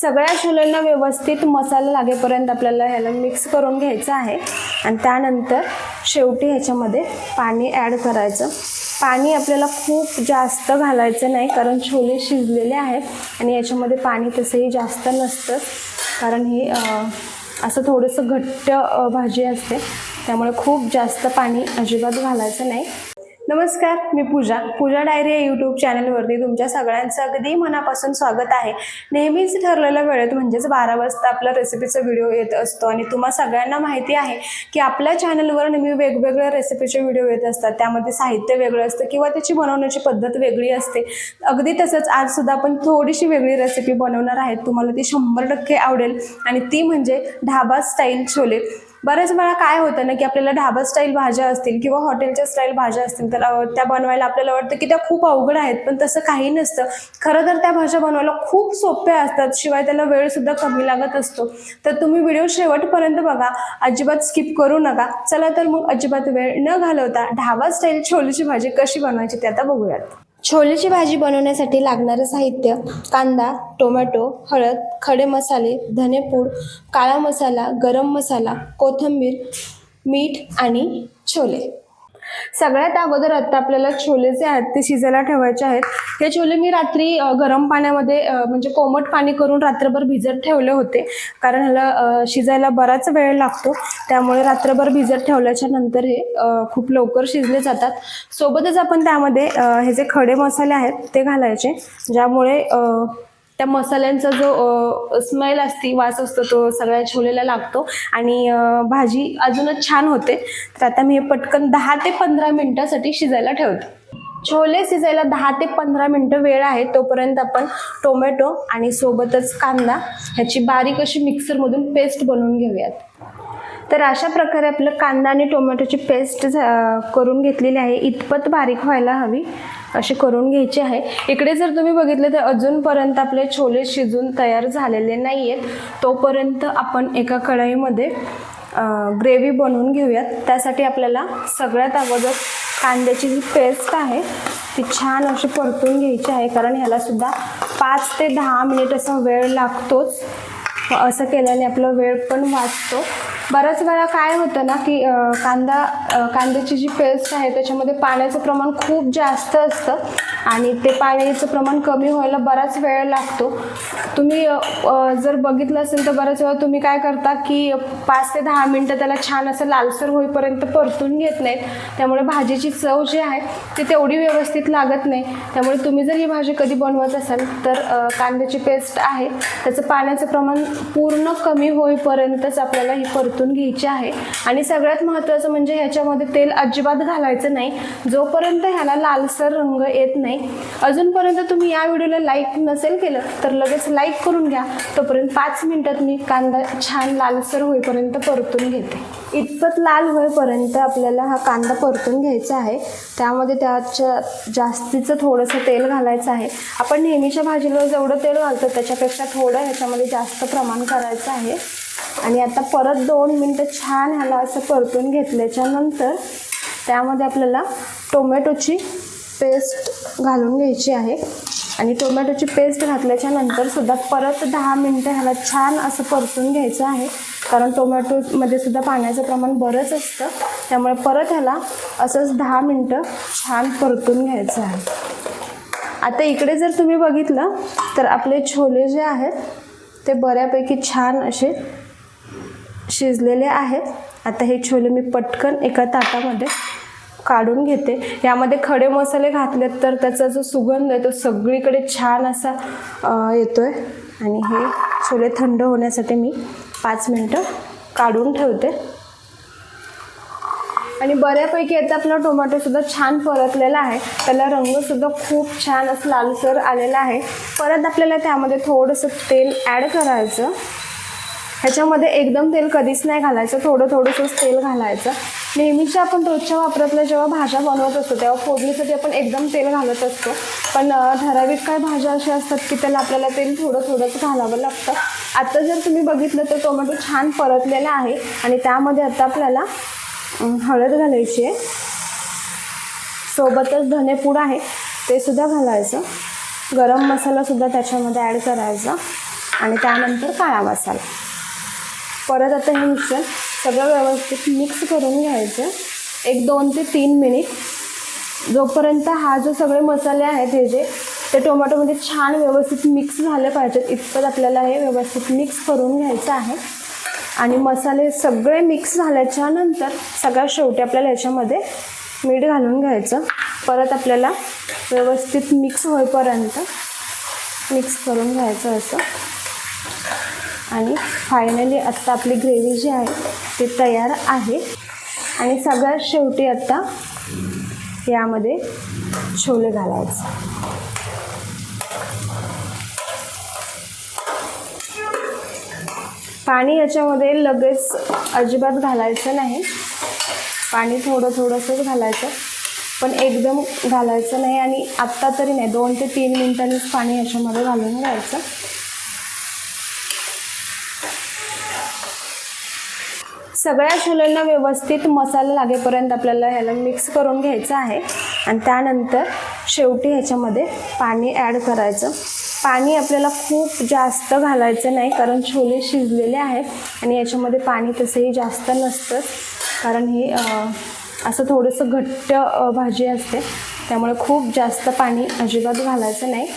सगळ्या छोल्यांना व्यवस्थित मसाला लागेपर्यंत आपल्याला ह्याला मिक्स करून घ्यायचं आहे. आणि त्यानंतर शेवटी ह्याच्यामध्ये पाणी ॲड करायचं. पाणी आपल्याला खूप जास्त घालायचं नाही कारण छोले शिजलेले आहेत आणि याच्यामध्ये पाणी तसंही जास्त नसतं. कारण ही असं थोडंसं घट्ट भाजी असते. त्यामुळे खूप जास्त पाणी अजिबात घालायचं नाही. नमस्कार मी पूजा. पूजा डायरी या यूट्यूब चॅनलवरती तुमच्या सगळ्यांचं अगदी मनापासून स्वागत आहे. नेहमीच ठरलेल्या वेळेत म्हणजेच बारा वाजता आपला रेसिपीचा व्हिडिओ येत असतो आणि तुम्हा सगळ्यांना माहिती आहे की आपल्या चॅनलवर नेहमी वेगवेगळ्या रेसिपीचे व्हिडिओ येत असतात. त्यामध्ये साहित्य वेगळं असतं किंवा त्याची बनवण्याची पद्धत वेगळी असते. अगदी तसंच आज सुद्धा आपण थोडीशी वेगळी रेसिपी बनवणार आहेत. तुम्हाला ती शंभर टक्के आवडेल आणि ती म्हणजे ढाबा स्टाईल छोले. बऱ्याच वेळा काय होतं ना की आपल्याला ढाबा स्टाईल भाज्या असतील किंवा हॉटेलच्या स्टाईल भाज्या असतील तर त्या बनवायला आपल्याला वाटतं की त्या खूप अवघड आहेत पण तसं काही नसतं. खरं तर त्या भाज्या बनवायला खूप सोप्या असतात शिवाय त्याला वेळसुद्धा कमी लागत असतो. तर तुम्ही व्हिडिओ शेवटपर्यंत बघा अजिबात स्किप करू नका. चला तर मग अजिबात वेळ न घालवता ढाबा स्टाईल छोलेची भाजी कशी बनवायची ते आता बघूयात. छोलेची भाजी बनवण्यासाठी लागणारं साहित्य कांदा टोमॅटो हळद खडे मसाले धनेपूड काळा मसाला गरम मसाला कोथिंबीर मीठ आणि छोले. सगळ्यात अगोदर आता आपल्याला छोले जे आहेत ते शिजायला ठेवायचे आहेत. हे छोले मी रात्री गरम पाण्यामध्ये म्हणजे कोमट पाणी करून रात्रभर भिजत ठेवले होते. कारण ह्याला शिजायला बराच वेळ लागतो. त्यामुळे रात्रभर भिजत ठेवल्याच्या नंतर हे खूप लवकर शिजले जातात. सोबतच आपण त्यामध्ये हे जे खडे मसाले आहेत ते घालायचे. ज्यामुळे त्या मसाल्यांचा जो स्मेल असती वास असतो तो सगळ्या छोलेला लागतो. आणि भाजी अजूनच छान होते. तर आता मी हे पटकन दहा ते पंधरा मिनटासाठी शिजायला ठेवते. छोले शिजायला दहा ते पंधरा मिनटं वेळ आहे. तोपर्यंत आपण टोमॅटो आणि सोबतच कांदा ह्याची बारीक अशी मिक्सरमधून पेस्ट बनवून घेऊयात. तर अशा प्रकारे आपलं कांदा आणि टोमॅटोची पेस्ट झा- करून घेतलेली आहे. इतपत बारीक व्हायला हवी अशी करून घ्यायची आहे. इकडे जर तुम्ही बघितलं तर अजूनपर्यंत आपले छोले शिजून तयार झालेले नाही आहेत तोपर्यंत आपण एका कढईमध्ये ग्रेव्ही बनवून घेऊयात. त्यासाठी आपल्याला सगळ्यात अगोदर कांद्याची जी पेस्ट आहे ती छान अशी परतून घ्यायची आहे. कारण ह्यालासुद्धा पाच ते दहा मिनिट असा वेळ लागतोच. असं केल्याने आपला वेळ पण वाचतो. बऱ्याच वेळा काय होतं ना की कांदा कांद्याची जी पेस्ट आहे त्याच्यामध्ये पाण्याचं प्रमाण खूप जास्त असतं. आणि ते पाण्याचं प्रमाण कमी व्हायला बराच वेळ लागतो. तुम्ही जर बघितलं असेल तर बऱ्याच वेळा तुम्ही काय करता की पाच ते दहा मिनटं त्याला छान असं लालसर होईपर्यंत परतून घेत नाहीत. त्यामुळे भाजीची चव जी आहे ती तेवढी व्यवस्थित लागत नाही. त्यामुळे तुम्ही जर ही भाजी कधी बनवत असाल तर कांद्याची पेस्ट आहे त्याचं पाण्याचं प्रमाण पूर्ण कमी होईपर्यंतच आपल्याला ही परतून घ्यायची आहे. आणि सगळ्यात महत्त्वाचं म्हणजे ह्याच्यामध्ये तेल अजिबात घालायचं नाही. जोपर्यंत ह्याला लालसर रंग येत नाही अजूनपर्यंत तुम्ही या व्हिडिओला लाईक नसेल केलं तर लगेच लाईक करून घ्या. तोपर्यंत पाच मिनिटात मी कांदा छान लालसर होईपर्यंत परतून घेते. इतपत लाल होईपर्यंत आपल्याला हा कांदा परतून घ्यायचा आहे. त्यामध्ये त्याच्या जास्तीचं थोडंसं तेल घालायचं आहे. आपण नेहमीच्या भाजीला जेवढं तेल घालतो त्याच्यापेक्षा थोडं ह्याच्यामध्ये जास्त प्रमाण करायचं आहे. आणि आता परत दोन मिनटं छान ह्याला असं परतून घेतल्याच्यानंतर त्यामध्ये आपल्याला टोमॅटोची पेस्ट घालून घ्यायची आहे. आणि टोमॅटोची पेस्ट घातल्याच्या नंतर सुद्धा परत दहा मिनटं ह्याला छान असं परतून घ्यायचं आहे. कारण टोमॅटोमध्ये सुद्धा पाण्याचं प्रमाण बरंच असतं. त्यामुळे परत ह्याला असंच दहा मिनटं छान परतून घ्यायचं आहे. आता इकडे जर तुम्ही बघितलं तर आपले छोले जे आहेत ते बऱ्यापैकी छान असे शिजलेले आहेत. आता हे छोले मी पटकन एका ताटामध्ये काढून घेते. यामध्ये खडे मसाले घातलेत तर त्याचा जो सुगंध आहे तो सगळीकडे छान असा येतो येतोय. आणि हे छोले थंड होण्यासाठी मी पाच मिनटं काढून ठेवते. आणि बऱ्यापैकी आता आपला टोमॅटोसुद्धा छान परतलेला आहे. त्याला रंगसुद्धा खूप छान असं लालसर आलेला आहे. परत आपल्याला त्यामध्ये थोडंसं तेल ॲड करायचं. ह्याच्यामध्ये एकदम तेल कधीच नाही घालायचं. थोडं थोडंसंच तेल घालायचं. नेहमीच्या आपण रोजच्या वापरातल्या जेव्हा भाज्या बनवत असतो तेव्हा फोडणीसाठी आपण एकदम तेल घालत असतो. पण ठराविक काय भाज्या अशा असतात की त्याला आपल्याला तेल थोडं थोडंच घालावं लागतं. आता जर तुम्ही बघितलं तर टोमॅटो छान परतलेला आहे आणि त्यामध्ये आता आपल्याला हळद घालायची आहे. सोबतच धनेपूड आहे ते सुद्धा घालायचं. गरम मसालासुद्धा त्याच्यामध्ये ॲड करायचा. आणि त्यानंतर काळा मसाला. परत आता हे मिक्सर सगळं व्यवस्थित मिक्स करून घ्यायचं. एक दोन ते तीन मिनिट जोपर्यंत हा जो सगळे मसाले आहेत हे जे ते टोमॅटोमध्ये छान व्यवस्थित मिक्स झाले पाहिजेत. इतपत आपल्याला हे व्यवस्थित मिक्स करून घ्यायचं आहे. आणि मसाले सगळे मिक्स झाल्याच्यानंतर सगळ्यात शेवटी आपल्याला याच्यामध्ये मीठ घालून घ्यायचं. परत आपल्याला व्यवस्थित मिक्स होईपर्यंत मिक्स करून घ्यायचं असं. आणि फायनली आत्ता आपली ग्रेव्ही जी आहे ती तयार आहे. आणि सगळ्यात शेवटी आत्ता यामध्ये छोले घालायचे. पाणी याच्यामध्ये लगेच अजिबात घालायचं नाही. पाणी थोडं थोडंसंच घालायचं. पण एकदम घालायचं नाही आणि आत्ता तरी नाही दोन ते तीन मिनिटांनीच पाणी याच्यामध्ये घालून घ्यायचं. सगळ्या छोल्यांना व्यवस्थित मसाला लागेपर्यंत आपल्याला ह्याला मिक्स करून घ्यायचं आहे. आणि त्यानंतर शेवटी ह्याच्यामध्ये पाणी ॲड करायचं. पाणी आपल्याला खूप जास्त घालायचं नाही कारण छोले शिजलेले आहेत आणि याच्यामध्ये पाणी तसंही जास्त नसतं. कारण हे असं थोडंसं घट्ट भाजी असते. त्यामुळे खूप जास्त पाणी अजिबात घालायचं नाही.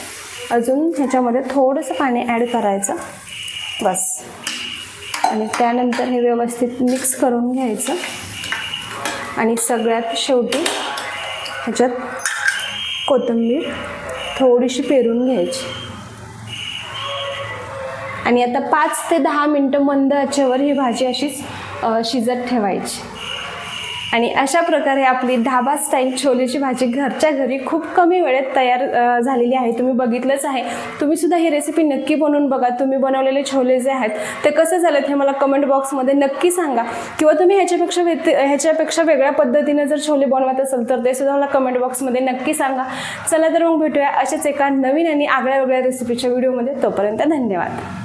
अजून ह्याच्यामध्ये थोडंसं पाणी ॲड करायचं. बस. आणि त्यानंतर हे व्यवस्थित मिक्स करून घ्यायचं. आणि सगळ्यात शेवटी ह्याच्यात कोथिंबीर थोडीशी पेरून घ्यायची. आणि आता पाच ते दहा मिनटं मंद आचेवर ही भाजी अशीच शिजत ठेवायची. आणि अशा प्रकारे आपली ढाबा स्टाईल छोलेची भाजी घरच्या घरी खूप कमी वेळेत तयार झालेली आहे. तुम्ही बघितलंच आहे. तुम्ही सुद्धा ही रेसिपी नक्की बनवून बघा. तुम्ही बनवलेले छोले जे आहेत ते कसे झालेत हे मला कमेंट बॉक्समध्ये नक्की सांगा. किंवा तुम्ही ह्याच्यापेक्षा व्यत ह्याच्यापेक्षा वेगळ्या पद्धतीने जर छोले बनवत असेल तर ते सुद्धा मला कमेंट बॉक्समध्ये नक्की सांगा. चला तर मग भेटूया अशाच एका नवीन आणि आगळ्या वेगळ्या रेसिपीच्या व्हिडिओमध्ये तोपर्यंत धन्यवाद.